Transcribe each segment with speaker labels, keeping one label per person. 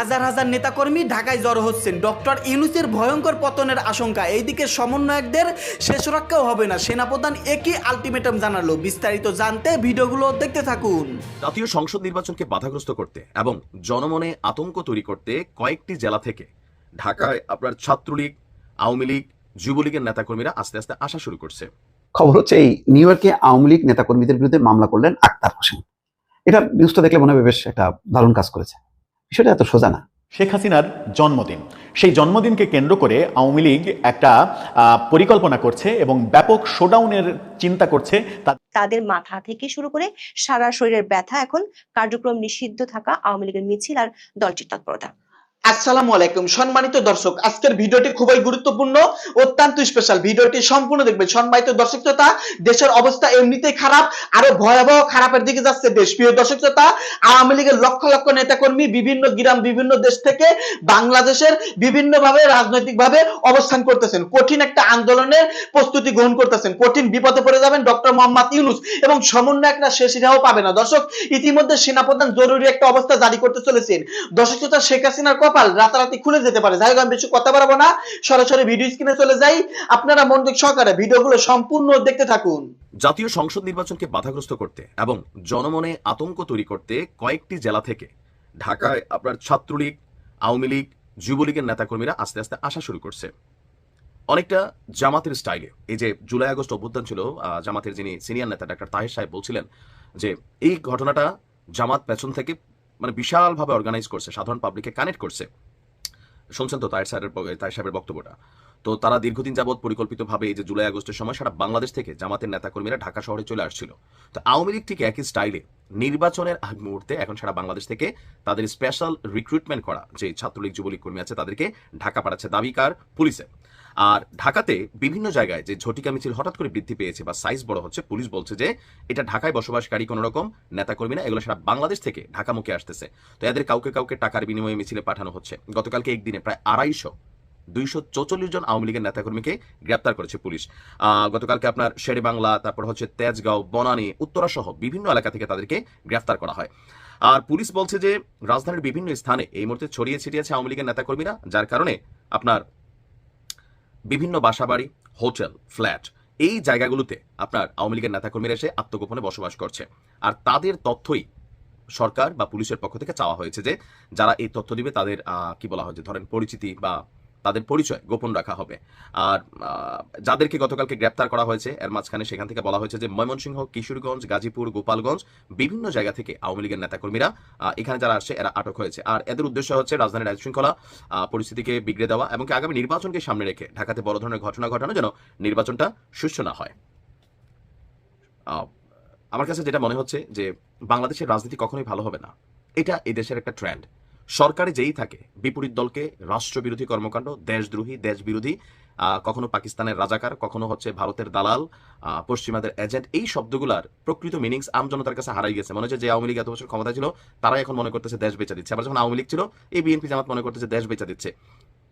Speaker 1: হাজার হাজার নেতাকর্মী ঢাকায় জড়ো হচ্ছেন। ডক্টর ইউনুসের ভয়ঙ্কর পতনের আশঙ্কা। এইদিকে সমন্বয়কদের শেষ রক্ষাও হবে না। সেনাপ্রধান একই আলটিমেটাম জানালো। বিস্তারিত জানতে ভিডিওগুলো দেখতে থাকুন।
Speaker 2: জাতীয় সংসদ নির্বাচনকে বাধাগ্রস্ত করতে এবং জনমনে আতঙ্ক তৈরি করতে কয়েকটি জেলা থেকে ঢাকায় আপনার ছাত্রলীগ আওয়ামী লীগ যুবলীগের নেতাকর্মীরা আস্তে আস্তে আসা শুরু করছে।
Speaker 3: খবর হচ্ছে এই নিউ ইয়র্কে আওয়ামী লীগ নেতাকর্মীদের বিরুদ্ধে মামলা করলেন আক্তার হোসেন। এটা নিউজটা দেখলে মনে হবে বেশ একটা দারুণ কাজ করেছে। বিষয়টা এত সোজা না।
Speaker 4: শেখ হাসিনার জন্মদিন। সেই জন্মদিনকে কেন্দ্র করে আওয়ামী লীগ একটা আহ, পরিকল্পনা করছে এবং ব্যাপক শোডাউনের চিন্তা করছে তা
Speaker 5: তাদের মাথা থেকে শুরু করে সারা শরীরের ব্যথা এখন কার্যক্রম নিষিদ্ধ থাকা আওয়ামী লীগের মিছিল আর দলটির তৎপরতা।
Speaker 6: আসসালামু আলাইকুম। সম্মানিত দর্শক, আজকের ভিডিওটি খুবই গুরুত্বপূর্ণ, অত্যন্ত স্পেশাল ভিডিওটি সম্পূর্ণ দেখবেন। সম্মানিত দর্শক শ্রোতা, দেশের অবস্থা এমনিতেই খারাপ, আরও ভয়াবহ খারাপের দিকে যাচ্ছে দেশ। প্রিয় দর্শক শ্রোতা, আওয়ামী লীগের লক্ষ লক্ষ নেতাকর্মী বিভিন্ন গ্রাম, বিভিন্ন দেশ থেকে বাংলাদেশের বিভিন্ন ভাবে রাজনৈতিক ভাবে অবস্থান করতেছেন। কঠিন একটা আন্দোলনের প্রস্তুতি গ্রহণ করতেছেন। কঠিন বিপদে পড়ে যাবেন ডক্টর মোহাম্মদ ইউনুস এবং সমন্বয়করা শেষ ইরাও পাবে না। দর্শক, ইতিমধ্যে সেনাপ্রধান জরুরি একটা অবস্থা জারি করতে চলেছেন। দর্শক শ্রোতা, শেখ হাসিনার কপাল রাতারাতি খুলে যেতে পারে। যাই হোক, আমি বেশি কথা বাড়াবো না। সরাসরি ভিডিও স্ক্রিনে চলে যাই। আপনারা মনোযোগ সহকারে ভিডিওগুলো সম্পূর্ণ দেখতে থাকুন।
Speaker 2: জাতীয় সংসদ নির্বাচনকে বাধাগ্রস্ত করতে এবং জনমনে আতঙ্ক তৈরি করতে কয়েকটি জেলা থেকে ঢাকায় আপনার ছাত্রলীগ, আওয়ামী লীগ, যুবলীগের নেতাকর্মীরা আস্তে আস্তে আসা শুরু করছে। অনেকটা জামাতের স্টাইলে। এই যে জুলাই আগস্ট অভ্যুত্থান ছিল জামাতের যিনি সিনিয়র নেতা ডাক্তার তাহের সাহেব বলছিলেন যে, এই ঘটনাটা জামাত পেছন থেকে মানে বিশালভাবে অর্গানাইজ করছে, সাধারণ পাবলিককে কানেক্ট করছে। শুনছেন তো তাই সাহেবের তাই সাহেবের বক্তব্যটা? তো তারা দীর্ঘদিন যাবৎ পরিকল্পিতভাবে এই যে জুলাই আগস্টের সময় সারা বাংলাদেশ থেকে জামাতের নেতাকর্মীরা ঢাকা শহরে চলে আসছিল। তো আওয়ামী লীগ ঠিক একই স্টাইলে নির্বাচনের আগ মুহূর্তে এখন সারা বাংলাদেশ থেকে তাদের স্পেশাল রিক্রুটমেন্ট করা যে ছাত্রলীগ, যুবলীগ কর্মী আছে তাদেরকে ঢাকা পাঠাচ্ছে দাবিকার পুলিশে। আর ঢাকাতে বিভিন্ন জায়গায় যে ঝটিকা মিছিল হঠাৎ করে বৃদ্ধি পেয়েছে বা সাইজ বড় হচ্ছে, পুলিশ বলছে যে এটা ঢাকায় বসবাসকারী কোনো রকম নেতাকর্মীরা, এগুলো সারা বাংলাদেশ থেকে ঢাকামুখে আসতেছে। তো এদের কাউকে কাউকে টাকার বিনিময়ে মিছিলে পাঠানো হচ্ছে। গতকালকে একদিনে প্রায় আড়াইশো দুইশো চৌচল্লিশ জন আওয়ামী লীগের নেতাকর্মীকে গ্রেপ্তার করেছে পুলিশ। গতকালকে আপনার শেরে বাংলা তারপর হচ্ছে তেজগাঁও বিভিন্ন এলাকা থেকে তাদেরকে করা হয়। আর পুলিশ বলছে যে, রাজধানীর বিভিন্ন স্থানে এই মুহূর্তে ছড়িয়ে ছিটিয়েছে আওয়ামী লীগের নেতাকর্মীরা, যার কারণে আপনার বিভিন্ন বাসাবাড়ি, হোটেল, ফ্ল্যাট এই জায়গাগুলোতে আপনার আওয়ামী লীগের নেতাকর্মীরা এসে আত্মগোপনে বসবাস করছে। আর তাদের তথ্যই সরকার বা পুলিশের পক্ষ থেকে চাওয়া হয়েছে যে, যারা এই তথ্য দিবে তাদের কি বলা হয় যে, ধরেন পরিচিতি বা তাদের পরিচয় গোপন রাখা হবে। আর যাদেরকে গতকালকে গ্রেপ্তার করা হয়েছে, এর মাঝখানে সেখান থেকে বলা হয়েছে যে ময়মনসিংহ, কিশোরগঞ্জ, গাজীপুর, গোপালগঞ্জ বিভিন্ন জায়গা থেকে আওয়ামী লীগের নেতাকর্মীরা এখানে যারা আসছে এরা আটক হয়েছে। আর এদের উদ্দেশ্য হচ্ছে রাজধানীর আইন শৃঙ্খলা পরিস্থিতিকে বিগড়ে দেওয়া এবং আগামী নির্বাচনকে সামনে রেখে ঢাকাতে বড় ধরনের ঘটনা ঘটানো যেন নির্বাচনটা সুষ্ঠু না হয়। আমার কাছে যেটা মনে হচ্ছে যে বাংলাদেশের রাজনীতি কখনোই ভালো হবে না। এটা এদেশের একটা ট্রেন্ড সরকারে যেই থাকে, বিপরীত দলকে রাষ্ট্রবিরোধী কর্মকাণ্ড, দেশদ্রোহী, দেশবিরোধী কখনো পাকিস্তানের রাজাকার, কখনো হচ্ছে ভারতের দালাল পশ্চিমাদের এজেন্ট, এই শব্দগুলার প্রকৃত মিনিংস আম জনতার কাছে হারাই গেছে। মনে হচ্ছে যে আওয়ামী লীগ এত বছর ক্ষমতা ছিল তারা এখন মনে করতেছে দেশ বেচা দিচ্ছে। আবার যখন আওয়ামী লীগ ছিল, এই বিএনপি জামাত মনে করতেছে দেশ বেচা দিচ্ছে।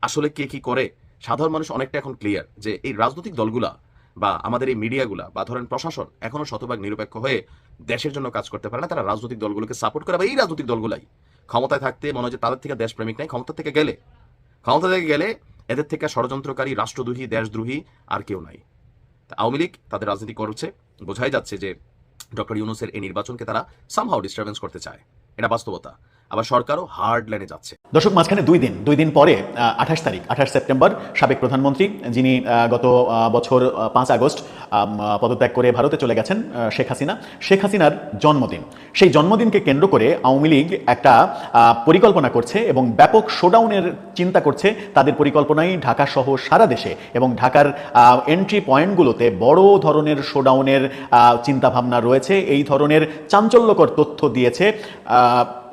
Speaker 2: আসলে কে কি করে? সাধারণ মানুষ অনেকটা এখন ক্লিয়ার যে এই রাজনৈতিক দলগুলা বা আমাদের এই মিডিয়াগুলা বা ধরেন প্রশাসন এখনও শতভাগ নিরপেক্ষ হয়ে দেশের জন্য কাজ করতে পারে না, তারা রাজনৈতিক দলগুলোকে সাপোর্ট করে বা এই রাজনৈতিক দলগুলাই ক্ষমতায় থাকতে মনে হয় তাদের থেকে দেশপ্রেমিক নাই, ক্ষমতা থেকে গেলে। ক্ষমতা থেকে গেলে এদের থেকে ষড়যন্ত্রকারী, রাষ্ট্রদ্রোহী, দেশদ্রোহী আর কেউ নাই। আওয়ামী লীগ তাদের রাজনীতি করছে। বোঝাই যাচ্ছে যে ডক্টর ইউনুসের এই নির্বাচনকে তারা সামহাও ডিস্টারবেন্স করতে চায়। এটা বাস্তবতা। আবার সরকারও হার্ড লাইনে যাচ্ছে।
Speaker 4: দর্শক, মাঝখানে দুই দিন দুই দিন পরে আঠাশ তারিখ, আঠাশ সেপ্টেম্বর, সাবেক প্রধানমন্ত্রী, যিনি গত বছর পাঁচ আগস্ট পদত্যাগ করে ভারতে চলে গেছেন শেখ হাসিনা। শেখ হাসিনার জন্মদিন। সেই জন্মদিনকে কেন্দ্র করে আওয়ামী লীগ একটা পরিকল্পনা করছে এবং ব্যাপক শোডাউনের চিন্তা করছে তাদের পরিকল্পনাই ঢাকা সহ সারা দেশে এবং ঢাকার এন্ট্রি পয়েন্টগুলোতে বড় ধরনের শোডাউনের চিন্তাভাবনা রয়েছে। এই ধরনের চাঞ্চল্যকর তথ্য দিয়েছে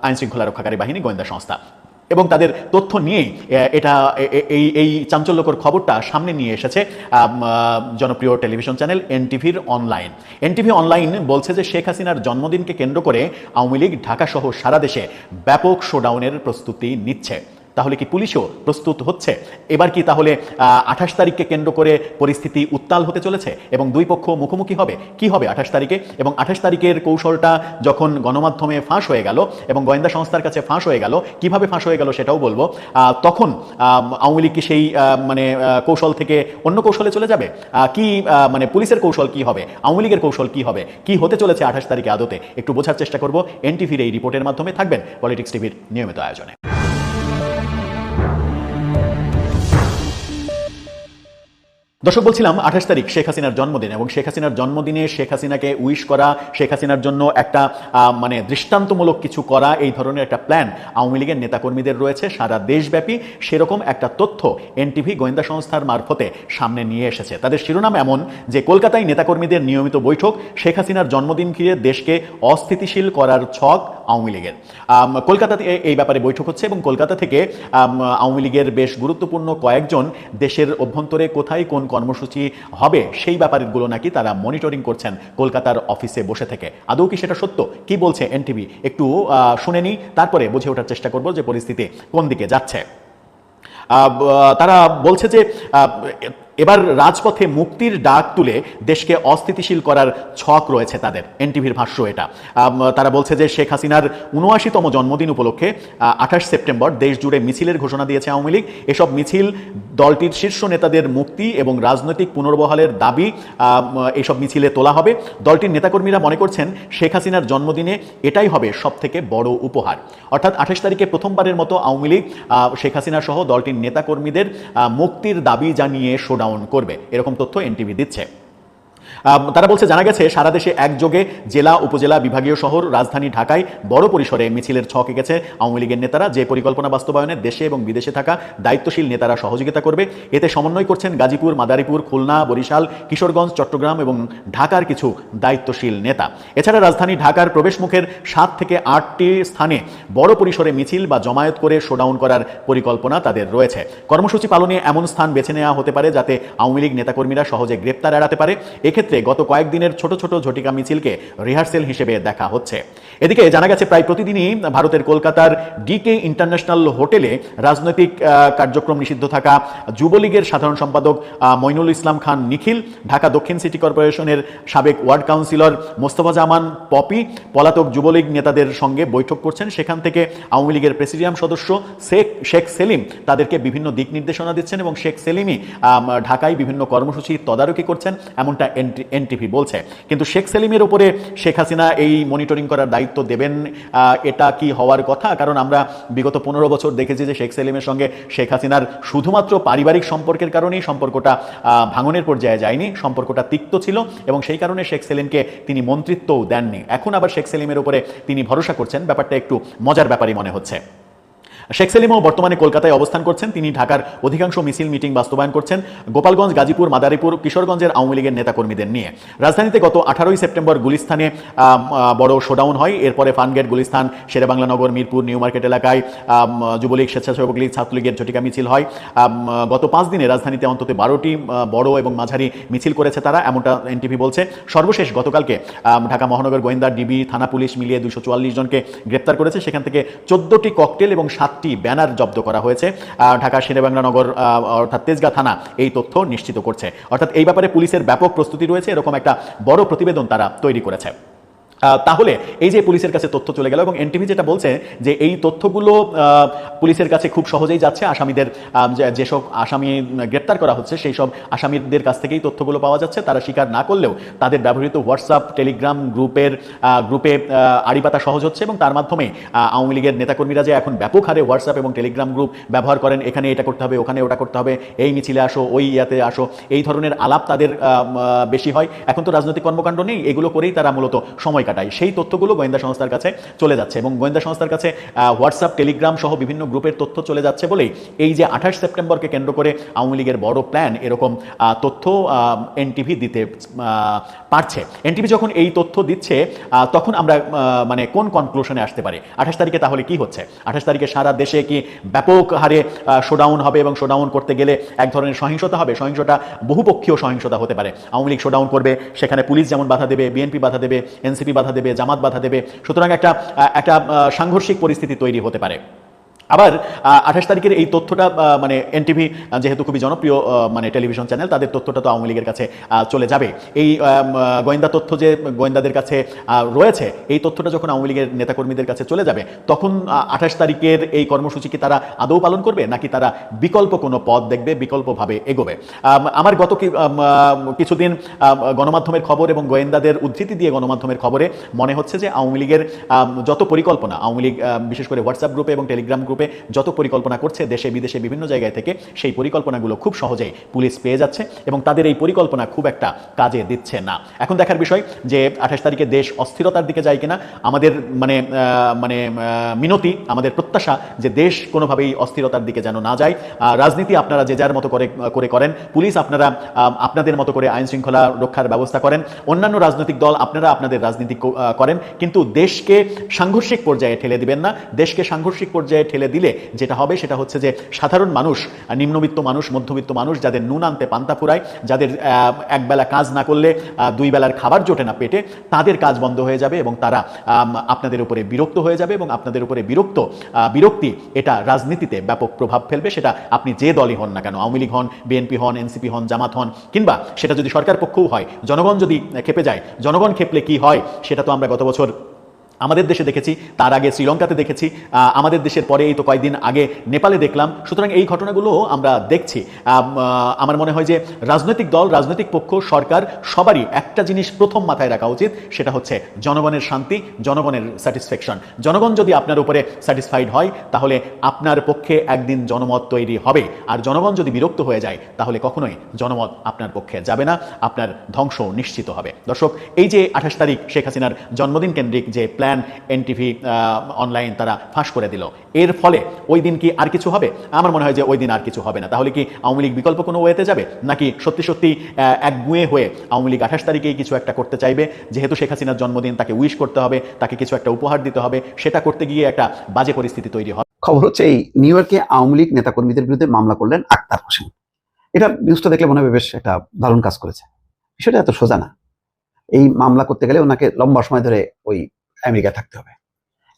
Speaker 4: আইন শৃঙ্খলা রক্ষাকারী বাহিনী গোয়েন্দা সংস্থা। এবং তাদের তথ্য নিয়ে এটা এই এই চাঞ্চল্যকর খবরটা সামনে নিয়ে এসেছে জনপ্রিয় টেলিভিশন চ্যানেল এনটিভির অনলাইন। এনটিভি অনলাইন বলছে যে শেখ হাসিনার জন্মদিনকে কেন্দ্র করে আওয়ামী লীগ ঢাকা সহ সারা দেশে ব্যাপক শোডাউনের প্রস্তুতি নিচ্ছে। তাহলে কি পুলিশও প্রস্তুত হচ্ছে? এবার কি তাহলে আঠাশ তারিখকে কেন্দ্র করে পরিস্থিতি উত্তাল হতে চলেছে? এবং দুই পক্ষ মুখোমুখি হবে? কি হবে আঠাশ তারিখে? এবং আঠাশ তারিখের কৌশলটা যখন গণমাধ্যমে ফাঁস হয়ে গেল এবং গোয়েন্দা সংস্থার কাছে ফাঁস হয়ে গেল, কীভাবে ফাঁস হয়ে গেল সেটাও বলব। তখন আওয়ামী লীগ কি সেই মানে কৌশল থেকে অন্য কৌশলে চলে যাবে? কি মানে পুলিশের কৌশল কি হবে? আওয়ামী লীগের কৌশল কি হবে? কি হতে চলেছে আঠাশ তারিখে আদতে? একটু বোঝার চেষ্টা করব। এনটিভির এই রিপোর্টের মাধ্যমে থাকবেন পলিটিক্স টিভির নিয়মিত আয়োজনে। দর্শক, বলছিলাম আঠাশ তারিখ শেখ হাসিনার জন্মদিন এবং শেখ হাসিনার জন্মদিনে শেখ হাসিনাকে উইশ করা, শেখ হাসিনার জন্য একটা মানে দৃষ্টান্তমূলক কিছু করা, এই ধরনের একটা প্ল্যান আওয়ামী লীগের নেতাকর্মীদের রয়েছে। সারা দেশব্যাপী সেরকম একটা তথ্য এনটিভি গোয়েন্দা সংস্থার মারফতে সামনে নিয়ে এসেছে। তাদের শিরোনাম এমন যে, কলকাতায় নেতাকর্মীদের নিয়মিত বৈঠক, শেখ হাসিনার জন্মদিন ঘিরে দেশকে অস্থিতিশীল করার ছক আওয়ামী লীগের। কলকাতাতে এই ব্যাপারে বৈঠক হচ্ছে এবং কলকাতা থেকে আওয়ামী লীগের বেশ গুরুত্বপূর্ণ কয়েকজন দেশের অভ্যন্তরে কোথায় কোন কর্মসূচি হবে, সেই ব্যাপারগুলো নাকি তারা মনিটরিং করছেন কলকাতার অফিসে বসে থেকে। আদৌ কি সেটা সত্য? কি বলছে এনটিভি একটু শুনে নিই, তারপরে বুঝে ওঠার চেষ্টা করব যে পরিস্থিতি কোন দিকে যাচ্ছে। তারা বলছে যে এবার রাজপথে মুক্তির ডাক তুলে দেশকে অস্থিতিশীল করার ছক রয়েছে তাদের। এনটিভির ভাষ্য এটা। তারা বলছে যে শেখ হাসিনার উনআশিতম জন্মদিন উপলক্ষে আঠাশ সেপ্টেম্বর দেশ জুড়ে মিছিলের ঘোষণা দিয়েছে আওয়ামী লীগ। এসব মিছিল দলটির শীর্ষ নেতাদের মুক্তি এবং রাজনৈতিক পুনর্বহালের দাবি এসব মিছিলে তোলা হবে। দলটির নেতাকর্মীরা মনে করছেন শেখ হাসিনার জন্মদিনে এটাই হবে সব থেকে বড় উপহার। অর্থাৎ আঠাশ তারিখে প্রথমবারের মতো আওয়ামী লীগ শেখ হাসিনা সহ দলটির নেতাকর্মীদের মুক্তির দাবি জানিয়ে শোডাউন করবে। এরকম তথ্য এনটিভি দিচ্ছে। তারা বলছে, জানা গেছে, সারা দেশে একযোগে জেলা, উপজেলা, বিভাগীয় শহর, রাজধানী ঢাকায় বড় পরিসরে মিছিলের ছক এঁকেছে আওয়ামী লীগের নেতারা। যে পরিকল্পনা বাস্তবায়নে দেশে এবং বিদেশে থাকা দায়িত্বশীল নেতারা সহযোগিতা করবে, এতে সমন্বয় করছেন গাজীপুর, মাদারীপুর, খুলনা, বরিশাল, কিশোরগঞ্জ, চট্টগ্রাম এবং ঢাকার কিছু দায়িত্বশীল নেতা। এছাড়া রাজধানী ঢাকার প্রবেশমুখের সাত থেকে আটটি স্থানে বড় পরিসরে মিছিল বা জমায়েত করে শোডাউন করার পরিকল্পনা তাদের রয়েছে। কর্মসূচি পালনে এমন স্থান বেছে নেওয়া হতে পারে যাতে আওয়ামী লীগ নেতাকর্মীরা সহজে গ্রেপ্তার এড়াতে পারে। এক্ষেত্রে গত কয়েকদিনের ছোট ছোট ঝটিকা মিছিলকে রিহার্সেল হিসেবে দেখা হচ্ছে। এদিকে জানা গেছে, প্রায় প্রতিদিনই ভারতের কলকাতার ডিকে ইন্টারন্যাশনাল হোটেলে রাজনৈতিক কার্যক্রম নিষিদ্ধ থাকা যুবলীগের সাধারণ সম্পাদক মইনুল ইসলাম খান নিখিল, ঢাকা দক্ষিণ সিটি কর্পোরেশনের সাবেক ওয়ার্ড কাউন্সিলর মোস্তফা জামান পপি, পলাতক যুবলীগ নেতাদের সঙ্গে বৈঠক করছেন। সেখান থেকে আওয়ামী লীগের প্রেসিডিয়াম সদস্য শেখ শেখ সেলিম তাদেরকে বিভিন্ন দিক নির্দেশনা দিচ্ছেন এবং শেখ সেলিমই ঢাকায় বিভিন্ন কর্মসূচি তদারকি করছেন। এমনটা এনটিভি বলছে। কিন্তু শেখ সেলিমের উপরে শেখ হাসিনা এই মনিটরিং করার দায়িত্ব দেবেন এটা কি হওয়ার কথা? কারণ আমরা বিগত পনেরো বছর দেখেছি যে শেখ সেলিমের সঙ্গে শেখ হাসিনার শুধুমাত্র পারিবারিক সম্পর্কের কারণেই সম্পর্কটা ভাঙনের পর্যায়ে যায়নি, সম্পর্কটা তিক্ত ছিল এবং সেই কারণে শেখ সেলিমকে তিনি মন্ত্রিত্বও দেননি। এখন আবার শেখ সেলিমের উপরে তিনি ভরসা করছেন। ব্যাপারটা একটু মজার ব্যাপারই মনে হচ্ছে। শেখ সেলিমও বর্তমানে কলকাতায় অবস্থান করছেন। তিনি ঢাকার অধিকাংশ মিছিল, মিটিং বাস্তবায়ন করছেন গোপালগঞ্জ, গাজীপুর, মাদারীপুর, কিশোরগঞ্জের আওয়ামী লীগের নেতাকর্মীদের নিয়ে। রাজধানীতে গত আঠারোই সেপ্টেম্বর গুলিস্তানে বড় শোডাউন হয়। এরপরে ফানগেট, গুলিস্তান, শেরেবাংলানগর, মিরপুর নিউ মার্কেট এলাকায় যুবলীগ, স্বেচ্ছাসেবক লীগ, ছাত্রলীগের ঝটিকা মিছিল হয়। গত পাঁচ দিনে রাজধানীতে অন্তত বারোটি বড় এবং মাঝারি মিছিল করেছে তারা, এমনটা এনটিভি বলছে। সর্বশেষ গতকালকে ঢাকা মহানগর গোয়েন্দা, ডিবি, থানা পুলিশ মিলিয়ে দুশো জনকে গ্রেপ্তার করেছে। সেখান থেকে চোদ্দটি ককটেল এবং সাতটি ব্যানার জব্দ করা হয়েছে। ঢাকা শেরেবাংলানগর আহ, অর্থাৎ তেজগাঁ থানা এই তথ্য নিশ্চিত করছে। অর্থাৎ এই ব্যাপারে পুলিশের ব্যাপক প্রস্তুতি রয়েছে। এরকম একটা বড় প্রতিবেদন তারা তৈরি করেছে। তাহলে এই যে পুলিশের কাছে তথ্য চলে গেল এবং এনটিভি যেটা বলছে যে এই তথ্যগুলো পুলিশের কাছে খুব সহজেই যাচ্ছে। আসামিদের যেসব আসামি গ্রেপ্তার করা হচ্ছে সেই সব আসামিদের কাছ থেকেই তথ্যগুলো পাওয়া যাচ্ছে। তারা স্বীকার না করলেও তাদের ব্যবহৃত হোয়াটসঅ্যাপ টেলিগ্রাম গ্রুপের গ্রুপে আড়িপাতা সহজ হচ্ছে এবং তার মাধ্যমে আওয়ামী লীগের নেতাকর্মীরা যে এখন ব্যাপক হারে হোয়াটসঅ্যাপ এবং টেলিগ্রাম গ্রুপ ব্যবহার করেন, এখানে এটা করতে হবে, ওখানে ওটা করতে হবে, এই মিছিলে আসো, ওই ইয়াতে আসো, এই ধরনের আলাপ তাদের বেশি হয়। এখন তো রাজনৈতিক কর্মকাণ্ড নেই, এগুলো করেই তারা মূলত সময় কাটায় সেই তথ্যগুলো গোয়েন্দা সংস্থার কাছে চলে যাচ্ছে এবং গোয়েন্দা সংস্থার কাছে হোয়াটসঅ্যাপ টেলিগ্রাম সহ বিভিন্ন গ্রুপের তথ্য চলে যাচ্ছে বলেই এই যে আঠাশ সেপ্টেম্বরকে কেন্দ্র করে আওয়ামী লীগের বড় প্ল্যান এরকম তথ্য এনটিভি দিতে পারছে। এনটিভি যখন এই তথ্য দিচ্ছে তখন আমরা মানে কোন কনক্লুশনে আসতে পারি? আঠাশ তারিখে তাহলে কি হচ্ছে? আঠাশ তারিখে সারা দেশে কি ব্যাপক হারে শোডাউন হবে এবং শোডাউন করতে গেলে এক ধরনের সহিংসতা হবে? সহিংসতা বহুপক্ষীয় সহিংসতা হতে পারে। আওয়ামী লীগ শোডাউন করবে, সেখানে পুলিশ যেমন বাধা দেবে বিএনপি বাধা দেবে এনসিপি বাধা দেবে জামাত বাধা দেবে। সুতরাং একটা একটা সাংঘর্ষিক পরিস্থিতি তৈরি হতে পারে। আবার আঠাশ তারিখের এই তথ্যটা মানে এনটিভি যেহেতু খুবই জনপ্রিয় মানে টেলিভিশন চ্যানেল তাদের তথ্যটা তো আওয়ামী লীগের কাছে চলে যাবে। এই গোয়েন্দা তথ্য যে গোয়েন্দাদের কাছে রয়েছে এই তথ্যটা যখন আওয়ামী লীগের নেতাকর্মীদের কাছে চলে যাবে তখন আঠাশ তারিখের এই কর্মসূচি কি তারা আদৌ পালন করবে নাকি তারা বিকল্প কোনো পথ দেখবে বিকল্পভাবে এগোবে? আম, আমার গত কিছুদিন গণমাধ্যমের খবর এবং গোয়েন্দাদের উদ্ধৃতি দিয়ে গণমাধ্যমের খবরে মনে হচ্ছে যে আওয়ামী লীগের যত পরিকল্পনা আওয়ামী লীগ বিশেষ করে হোয়াটসঅ্যাপ গ্রুপে এবং টেলিগ্রাম গ্রুপে যত পরিকল্পনা করছে দেশে, বিদেশে, বিভিন্ন জায়গায় থেকে সেই পরিকল্পনাগুলো খুব সহজেই পুলিশ পেয়ে যাচ্ছে এবং তাদের এই পরিকল্পনা খুব একটা কাজে দিচ্ছে না। এখন দেখার বিষয় যে আঠাশ তারিখে দেশ অস্থিরতার দিকে যায় কিনা, আমাদের মানে মানে মিনতি, আমাদের প্রত্যাশা যে দেশ কোনোভাবেই অস্থিরতার দিকে যেন না যায়। রাজনীতি আপনারা যে যার মতো করে করে করেন, পুলিশ আপনারা আপনাদের মতো করে আইন শৃঙ্খলা রক্ষার ব্যবস্থা করেন, অন্যান্য রাজনৈতিক দল আপনারা আপনাদের রাজনীতি করেন, কিন্তু দেশকে সাংঘর্ষিক পর্যায়ে ঠেলে দিবেন না। দেশকে সাংঘর্ষিক পর্যায়ে ঠেলে দিলে যেটা হবে সেটা হচ্ছে যে সাধারণ মানুষ নিম্নবিত্ত মানুষ, মধ্যবিত্ত মানুষ যাদের নুন আনতে পান্তা ফুরায় যাদের একবেলা কাজ না করলে দুই বেলার খাবার জোটে না পেটে, তাদের কাজ বন্ধ হয়ে যাবে এবং তারা আপনাদের উপরে বিরক্ত হয়ে যাবে এবং আপনাদের উপরে বিরক্ত বিরক্তি এটা রাজনীতিতে ব্যাপক প্রভাব ফেলবে, সেটা আপনি যে দলই হন না কেন, আওয়ামী লীগ হন, বিএনপি হন, এনসিপি হন, জামাত হন, কিংবা সেটা যদি সরকার পক্ষও হয়, জনগণ যদি খেপে যায়, জনগণ খেপলে কি হয়, সেটা তো আমরা গত বছর আমাদের দেশে দেখেছি, তার আগে শ্রীলঙ্কাতে দেখেছি আমাদের দেশের পরে এই তো কয়েকদিন আগে নেপালে দেখলাম। সুতরাং এই ঘটনাগুলো আমরা দেখছি। আমার মনে হয় যে রাজনৈতিক দল, রাজনৈতিক পক্ষ, সরকার সবারই একটা জিনিস প্রথম মাথায় রাখা উচিত, সেটা হচ্ছে জনগণের শান্তি, জনগণের স্যাটিসফ্যাকশন জনগণ যদি আপনার উপরে স্যাটিসফাইড হয়, তাহলে আপনার পক্ষে একদিন জনমত তৈরি হবে। আর জনগণ যদি বিরক্ত হয়ে যায়, তাহলে কখনোই জনমত আপনার পক্ষে যাবে না, আপনার ধ্বংস নিশ্চিত হবে। দর্শক, এই যে আঠাশ তারিখ শেখ হাসিনার জন্মদিন কেন্দ্রিক যে প্ল্যান এনটিভি অনলাইন তারা ফাঁস করে দিল। এর ফলে ওই দিন কি আর কিছু হবে? আমার মনে হয় যে ওই দিন আর কিছু হবে না। তাহলে কি আওয়ামী লীগ বিকল্প কোনো ওয়েতে যাবে? নাকি সত্যি সত্যি আহ, একগুঁয়ে হয়ে আওয়ামী লীগ আঠাশ তারিখেই কিছু একটা করতে চাইবে? যেহেতু শেখ হাসিনার জন্মদিন তাকে উইশ করতে হবে তাকে কিছু একটা উপহার দিতে হবে সেটা করতে গিয়ে একটা বাজে পরিস্থিতি তৈরি হবে।
Speaker 3: খবর হচ্ছে এই নিউ ইয়র্কে আওয়ামী লীগ নেতাকর্মীদের বিরুদ্ধে মামলা করলেন আক্তার হোসেন। এটা নিউজটা দেখলে মনে হবে বেশ একটা দারুণ কাজ করেছে। বিষয়টা এত সোজা না। এই মামলা করতে গেলে ওনাকে লম্বা সময় ধরে ওই আমেরিকায় থাকতে হবে।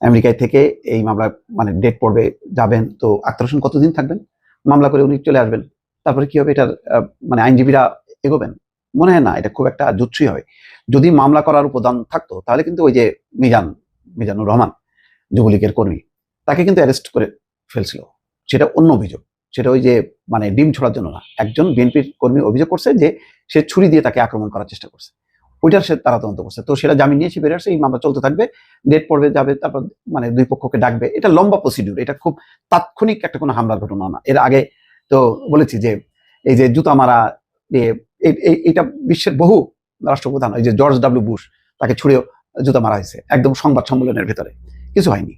Speaker 3: আমেরিকায় থেকে এই মামলা মানে ডেট পড়বে, যাবেন। তো আক্তার হোসেন কতদিন থাকবেন? মামলা করে উনি চলে আসবেন। তারপরে কি হবে? এটার মানে আইনজীবীরা এগোবেন? মনে হয় না, এটা খুব একটা জুৎসই হবে যদি মামলা করার উপদান থাকতো, তাহলে কিন্তু ওই যে মিজান, মিজানুর রহমান, যুবলীগের কর্মী, তাকে কিন্তু অ্যারেস্ট করে ফেলছিল। সেটা অন্য অভিযোগ। সেটা ওই যে মানে ডিম ছোড়ার জন্য না। একজন বিএনপির কর্মী অভিযোগ করছে যে সে ছুরি দিয়ে তাকে আক্রমণ করার চেষ্টা করছে। ওইটার সে তারা তদন্ত করছে। তো সেটা জামিন নিয়ে সে আসছে, এই মামলা চলতে থাকবে। ডেট পড়বে, যাবে, তারপর মানে দুই পক্ষকে ডাকবে। এটা লম্বা প্রসিডিউর এটা খুব তাৎক্ষণিক একটা কোনো হামলার ঘটনা না। এর আগে তো বলেছি যে, এই যে জুতা মারা এটা বিশ্বের বহু রাষ্ট্রপ্রধান, এই যে জর্জ ডাব্লিউ বুশ তাকে ছুড়েও জুতা মারা হয়েছে। একদম সংবাদ সম্মেলনের ভেতরে। কিছু হয়নি।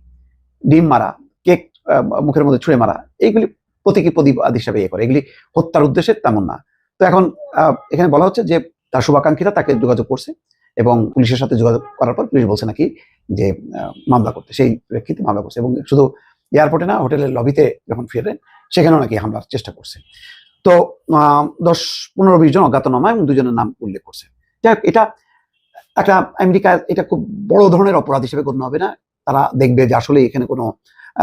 Speaker 3: ডিম মারা, কেক মুখের মধ্যে ছুঁড়ে মারা, এইগুলি প্রতীকী প্রতিবাদ হিসাবে ইয়ে করে। এগুলি হত্যার উদ্দেশ্যে তেমন না। তো এখন এখানে বলা হচ্ছে যে তার শুভাকাঙ্ক্ষীরা তাকে যোগাযোগ করছে এবং পুলিশের সাথে যোগাযোগ করার পর পুলিশ বলছে নাকি যে মামলা করতে। সেই প্রেক্ষিতে মামলা করছে এবং শুধু এয়ারপোর্টে না হোটেলের লবিতে যখন ফিরেন সেখানেও নাকি হামলার চেষ্টা করছে। তো দশ পনেরো বিশ জন অজ্ঞাতনামা এবং দুজনের নাম উল্লেখ করছে। যাই হোক, এটা একটা আমেরিকা এটা খুব বড় ধরনের অপরাধ হিসেবে গণ্য হবে না। তারা দেখবে যে আসলে এখানে কোনো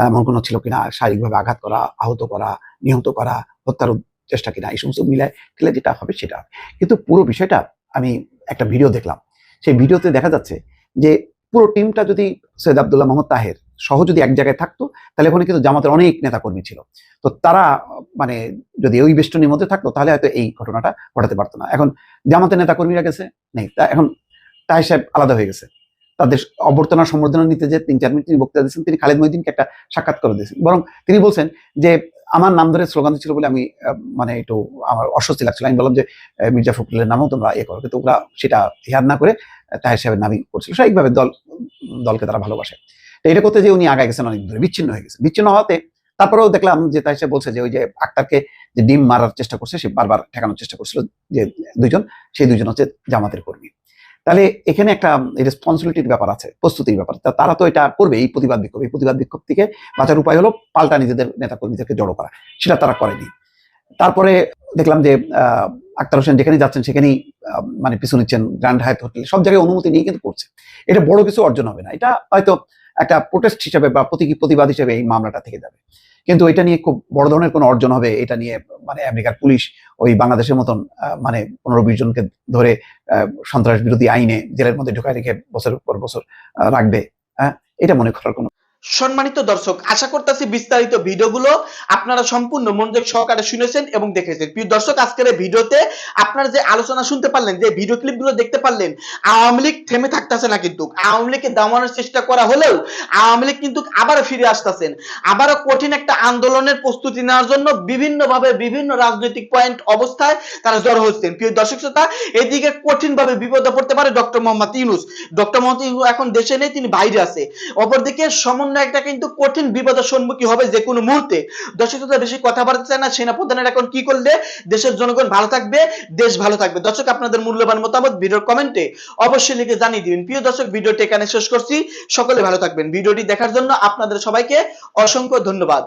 Speaker 3: এমন কোনো ছিল কিনা শারীরিকভাবে আঘাত করা আহত করা নিহত করা হত্যার চেষ্টা কিনা, এই সমস্ত মিলায় খেলে যেটা হবে সেটা কিন্তু পুরো বিষয়টা আমি একটা ভিডিও দেখলাম। সেই ভিডিওতে দেখা যাচ্ছে যে পুরো টিমটা যদি সৈয়দ আবদুল্লাহ মোহাম্মদ তাহের সহ যদি এক জায়গায় থাকতো, তাহলে ওখানে কিন্তু জামাতের অনেক নেতাকর্মী ছিল। তো তারা মানে যদি ওই বেষ্টনীর মধ্যে থাকতো, তাহলে হয়তো এই ঘটনাটা ঘটাতে পারতো না। এখন জামাতের নেতাকর্মীরা গেছে? নেই। তা এখন তাই সাহেব আলাদা হয়ে গেছে। তাদের অভ্যর্থনা সম্বর্ধনা নিতে যে তিন চার মিনিট তিনি বক্তৃতা দিয়েছেন, তিনি খালেদ মহিদিনকে একটা সাক্ষাৎ করে দিয়েছেন। বরং তিনি বলছেন যে আমার নাম ধরে স্লোগান ছিল বলে আমি মানে একটু আমার অস্বস্তি লাগছিল। আমি বললাম যে মির্জা ফখরুলের নামও তোমরা ইয়ে করো। কিন্তু ওরা সেটা হেয়ার না করে তাহের সাহেবের নামই করছিল। স্বাভাবিকভাবে দল, দলকে তারা ভালোবাসে। তো এটা করতে যে উনি আগায় গেছেন অনেক দূরে, বিচ্ছিন্ন হয়ে গেছে। বিচ্ছিন্ন হওয়াতে তারপরেও দেখলাম যে তাই সে বলছে যে, ওই যে আক্তারকে যে ডিম মারার চেষ্টা করছে, সে বারবার ঠেকানোর চেষ্টা করছিল যে দুজন সেই দুজন হচ্ছে জামাতের কর্মী। তাহলে এখানে একটা রেসপন্সিবিলিটির ব্যাপার আছে, প্রস্তুতির ব্যাপার। তারা তো এটা করবে, এই প্রতিবাদ বিক্ষোভ, এই প্রতিবাদ বিক্ষোভ থেকে বাঁচার উপায় হলো পাল্টা নিজেদের নেতা কর্মীদেরকে জড়ো করা। সেটা তারা করেনি। তারপরে দেখলাম যে আক্তার হোসেন যেখানে যাচ্ছেন সেখানেই মানে পিছু নিচ্ছেন গ্র্যান্ড হায়াত হোটেল সব জায়গায় অনুমতি নিয়ে কিন্তু করছে। এটা বড় কিছু অর্জন হবে না। এটা হয়তো একটা প্রোটেস্ট হিসেবে বা প্রতীকী প্রতিবাদ হিসেবে এই মামলাটা থেকে যাবে। কিন্তু এটা নিয়ে খুব বড় ধরনের কোনো অর্জন হবে, এটা নিয়ে মানে আমেরিকার পুলিশ ওই বাংলাদেশের মতন মানে পনেরো বিশ জনকে ধরে সন্ত্রাস বিরোধী আইনে জেলের মধ্যে ঢুকায় রেখে বছর পর বছর রাখবে হ্যাঁ? এটা মনে করার কোনো
Speaker 6: সম্মানিত দর্শক, আশা করতেছি বিস্তারিত ভিডিওগুলো আপনারা সম্পূর্ণ মনোযোগ সহকারে শুনেছেন এবং দেখেছেন। প্রিয় দর্শক, আজকের এই ভিডিওতে আপনারা যে আলোচনা শুনতে পারলেন, যে ভিডিও ক্লিপগুলো দেখতে পারলেন, আওয়ামী লীগ থেমে থাকতেছে না কিন্তু। আওয়ামী লীগকে দমানোর চেষ্টা করা হলেও আওয়ামী লীগ কিন্তু আবারও ফিরে আসতেছেন। আবারও কঠিন একটা আন্দোলনের প্রস্তুতি নেওয়ার জন্য বিভিন্ন ভাবে বিভিন্ন রাজনৈতিক পয়েন্ট অবস্থায় তারা জড়ো হচ্ছেন। প্রিয় দর্শক শ্রোতা, এদিকে কঠিন ভাবে বিপদে পড়তে পারে ডক্টর মোহাম্মদ ইউনুস। ডক্টর মোহাম্মদ ইউনুস এখন দেশে নেই, তিনি বাইরে আছে। অপরদিকে সমন্বয়কটা কিন্তু কঠিন বিপদের সম্মুখীন হবে যে কোনো মুহূর্তে। দর্শক বেশি কথা বলতে চায় না, সেনাপ্রধানের এখন কি করলে? দেশের জনগণ ভালো থাকবে, দেশ ভালো থাকবে। দর্শক, আপনাদের মূল্যবান মতামত ভিডিওর কমেন্টে অবশ্যই লিখে জানিয়ে দিবেন। প্রিয় দর্শক, ভিডিওটি এখানে শেষ করছি। সকলে ভালো থাকবেন। ভিডিওটি দেখার জন্য আপনাদের সবাইকে অসংখ্য ধন্যবাদ।